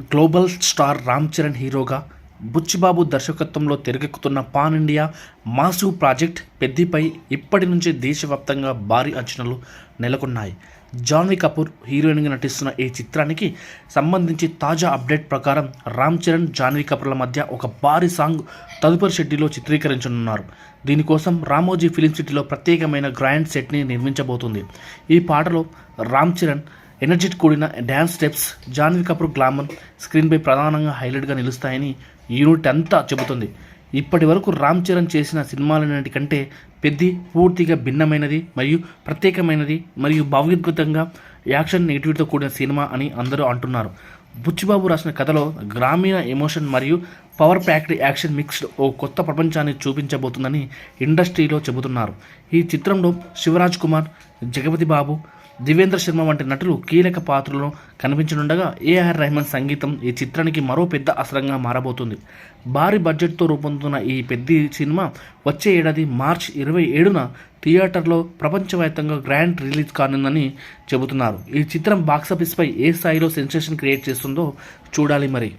Global star Ram Charan హీరోగా బుచ్చిబాబు దర్శకత్వంలో తెరకెక్కుతున్న పాన్ ఇండియా మాసు ప్రాజెక్ట్ పెద్దిపై ఇప్పటి నుంచి దేశవ్యాప్తంగా భారీ అంచనాలు నెలకొన్నాయి. జాన్వీ కపూర్ హీరోయిన్గా నటిస్తున్న ఈ చిత్రానికి సంబంధించి తాజా అప్డేట్ ప్రకారం రామ్ చరణ్ జాన్వీ కపూర్ల మధ్య ఒక భారీ సాంగ్ తదుపరి షెడ్యూల్లో చిత్రీకరించనున్నారు. దీనికోసం రామోజీ ఫిలిం సిటీలో ప్రత్యేకమైన గ్రాండ్ సెట్ని నిర్మించబోతుంది. ఈ పాటలో రామ్ చరణ్ ఎనర్జీట్ కూడిన dance steps Janhvi Kapoor glamour స్క్రీన్పై ప్రధానంగా హైలైట్గా నిలుస్తాయని యూనిట్ అంతా చెబుతుంది. ఇప్పటి వరకు రామ్ చరణ్ చేసిన సినిమాలన్నిటికంటే పెద్ది పూర్తిగా భిన్నమైనది మరియు ప్రత్యేకమైనది మరియు భావోద్గతంగా యాక్షన్ నెగిటివిటీతో కూడిన సినిమా అని అందరూ అంటున్నారు. బుచ్చిబాబు రాసిన కథలో గ్రామీణ ఎమోషన్ మరియు పవర్ ప్యాక్డ్ యాక్షన్ మిక్స్డ్ ఓ కొత్త ప్రపంచాన్ని చూపించబోతుందని ఇండస్ట్రీలో చెబుతున్నారు. ఈ చిత్రంలో శివరాజ్ కుమార్ జగపతి బాబు దివేంద్ర శర్మ వంటి నటులు కీలక పాత్రలో కనిపించనుండగా ఏఆర్ రెహమాన్ సంగీతం ఈ చిత్రానికి మరో పెద్ద అసరంగా మారబోతుంది. భారీ బడ్జెట్తో రూపొందుతున్న ఈ పెద్ద సినిమా వచ్చే ఏడాది మార్చ్ ఇరవై ఏడున థియేటర్లో ప్రపంచవ్యాప్తంగా గ్రాండ్ రిలీజ్ కానుందని చెబుతున్నారు. ఈ చిత్రం బాక్సాఫీస్పై ఏ స్థాయిలో సెన్సేషన్ క్రియేట్ చేస్తుందో చూడాలి మరి.